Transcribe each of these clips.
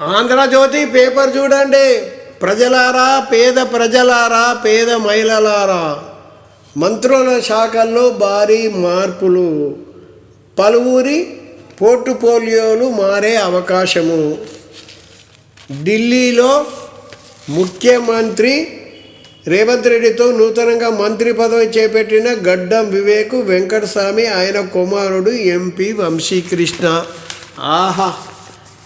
Andhra Jyothi paper చూడండి. ప్రజలారా పేద ప్రజలారా పేద మహిళలారా. మంత్రుల శాఖల్లో భారీ మార్పులు. పలువురి పోర్టుపోలియోలు మారే అవకాశము. ఢిల్లీలో ముఖ్యమంత్రి రేవంత్ రెడ్డితో నూతనంగా మంత్రి పదవి చేపట్టిన గడ్డం వివేక్ వెంకటస్వామి ఆయన కుమారుడు ఎంపీ వంశీకృష్ణ. ఆహా!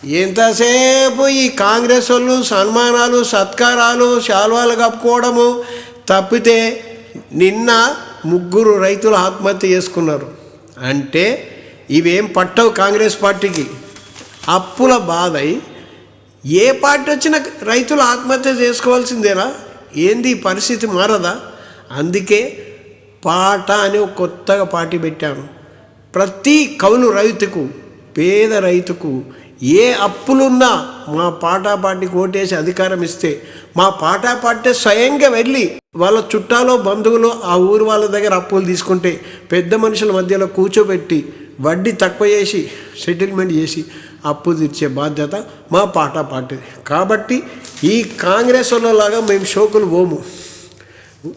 ఎంతసేపు ఈ కాంగ్రెస్ వాళ్ళు సన్మానాలు సత్కారాలు శాల్వాలు కప్పుకోవడము తప్పితే నిన్న ముగ్గురు రైతులు ఆత్మహత్య చేసుకున్నారు. అంటే ఇవేం పట్టవు కాంగ్రెస్ పార్టీకి. అప్పుల బాధై ఏ పార్టీ వచ్చినా రైతులు ఆత్మహత్య చేసుకోవాల్సిందేనా? ఏంది పరిస్థితి మారదా? అందుకే పాట అని ఒక కొత్తగా పార్టీ పెట్టాను. ప్రతి కవులు రైతుకు పేద రైతుకు ఏ అప్పులున్నా మా పాటా పార్టీకి ఓటేసి అధికారం ఇస్తే మా పాటాపాటే పార్టీ స్వయంగా వెళ్ళి వాళ్ళ చుట్టాలో బంధువులు ఆ ఊరు వాళ్ళ దగ్గర అప్పులు తీసుకుంటే పెద్ద మనుషుల మధ్యలో కూర్చోబెట్టి వడ్డీ తక్కువ చేసి సెటిల్మెంట్ చేసి అప్పు తీర్చే బాధ్యత మా పాటాపాటిది. కాబట్టి ఈ కాంగ్రెస్ వాళ్ళలాగా మేము షోకులు పోము.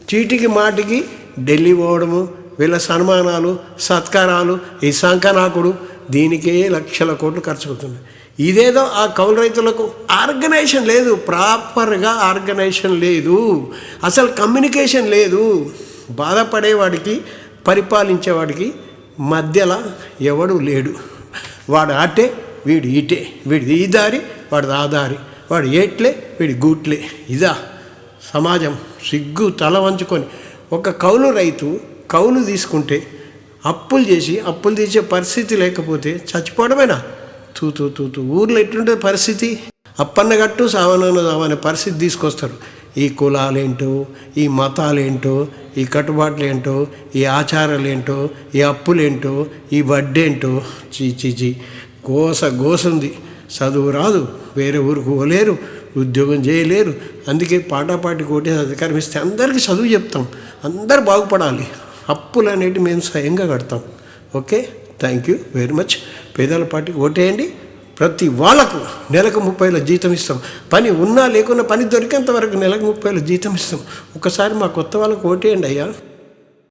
చీటికి మాటికి ఢిల్లీ పోవడము వీళ్ళ సన్మానాలు సత్కారాలు ఈ సంకనాకుడు దీనికే లక్షల కోట్లు ఖర్చు అవుతున్నాయి. ఇదేదో ఆ కౌలు రైతులకు ఆర్గనైజేషన్ లేదు. ప్రాపర్గా ఆర్గనైజేషన్ లేదు. అసలు కమ్యూనికేషన్ లేదు. బాధపడేవాడికి పరిపాలించేవాడికి మధ్యలో ఎవడు లేడు. వాడు అటే వీడు ఇటే వీడిది ఈ దారి వాడిది ఆ దారి. వాడు ఏట్లే వీడి గూట్లే. ఇదా సమాజం సిగ్గు తల వంచుకొని. ఒక కౌలు రైతు కౌలు తీసుకుంటే అప్పులు చేసి అప్పులు తీసే పరిస్థితి లేకపోతే చచ్చిపోవడమేనా? తూ తూ తూ తూ. ఊర్లో ఎట్లుంటుంది పరిస్థితి? అప్పన్నగట్టు గట్టు సామాన్య పరిస్థితి తీసుకొస్తారు. ఈ కులాలేంటో ఈ మతాలేంటో ఈ కట్టుబాట్లు ఏంటో ఈ ఆచారాలు ఏంటో ఈ అప్పులేంటో ఈ వడ్డేంటో. చీ చీ చీ. గోస గోసుంది. చదువు రాదు. వేరే ఊరికి పోలేరు. ఉద్యోగం చేయలేరు. అందుకే పాటాపాటి కోటేసి అధికారం ఇస్తే అందరికీ చదువు చెప్తాం. అందరు బాగుపడాలి. అప్పులు అనేవి మేము స్వయంగా కడతాం. Okay? Thank you very much పేదల పార్టీకి ఓటేయండి. ప్రతి వాళ్ళకు నెలకు ముప్పై వేల జీతం ఇస్తాం. పని ఉన్నా లేకున్నా పని దొరికేంత వరకు నెలకు ముప్పై వేల జీతం ఇస్తాం. ఒకసారి మా కొత్త వాళ్ళకు ఓటేయండి అయ్యా.